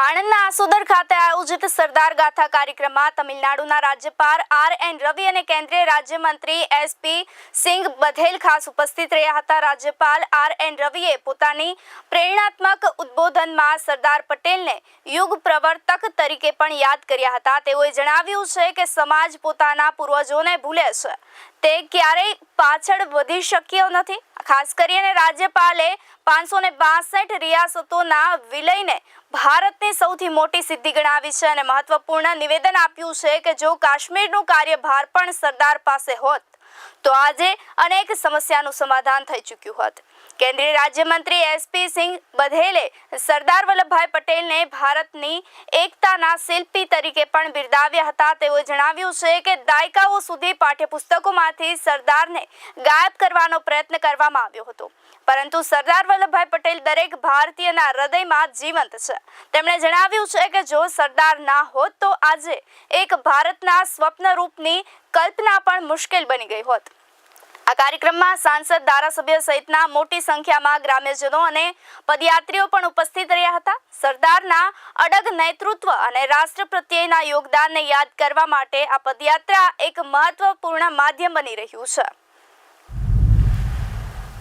આણંદના આસોદર ખાતે આયોજિત સરદાર ગાથા કાર્યક્રમમાં તમિલનાડુના રાજ્યપાલ આર એન રવિ અને કેન્દ્રીય રાજ્યમંત્રી એસપી સિંઘ બધેલ ખાસ ઉપસ્થિત રહ્યા હતા. રાજ્યપાલ આર એન રવિએ પોતાની પ્રેરણાત્મક ઉદ્બોધનમાં સરદાર પટેલને યુગ પ્રવર્તક તરીકે પણ યાદ કર્યા હતા. તેઓએ જણાવ્યું છે કે સમાજ પોતાના પૂર્વજોને ભૂલે છે. તે ક્યારેય પાછળ વધી શક્યો નથી. ખાસ કરીને રાજ્યપાલે પાંચસો ને બાસઠ રિયાસતોના વિલયને ભારતની સૌથી મોટી સિદ્ધિ ગણાવી છે અને મહત્વપૂર્ણ નિવેદન આપ્યું છે કે જો કાશ્મીરનું કાર્યભાર પણ સરદાર પાસે હોત તો આજે અનેક સમસ્યાનું સમાધાન થઈ ચૂક્યું હોત. કેન્દ્રીય રાજ્યમંત્રી એસપી સિંહ બધેલે સરદાર વલ્લભભાઈ પટેલને ભારતની એકતાના શિલ્પી તરીકે પણ બિરદાવ્યા હતા. તેઓએ જણાવ્યું છે કે દાયકાઓ સુધી પાઠ્યપુસ્તકોમાંથી સરદારને ગાયબ કરવાનો પ્રયત્ન કરવામાં આવ્યો હતો. પરંતુ સરદાર વલ્લભભાઈ પટેલ દરેક ભારતીયના હૃદયમાં જીવંત છે. તેમણે જણાવ્યું છે કે જો સરદાર ના હોત તો આજે એક ભારતના સ્વપ્ન રૂપની કલ્પના પણ મુશ્કેલ બની ગઈ હોત. આ કાર્યક્રમમાં સાંસદ, ધારાસભ્ય સહિતના મોટી સંખ્યામાં ગ્રામ્યજનો અને પદયાત્રીઓ પણ ઉપસ્થિત રહ્યા હતા. સરદારના અડગ નેતૃત્વ અને રાષ્ટ્ર પ્રત્યેના યોગદાનને યાદ કરવા માટે આ પદયાત્રા એક મહત્વપૂર્ણ માધ્યમ બની રહ્યું છે.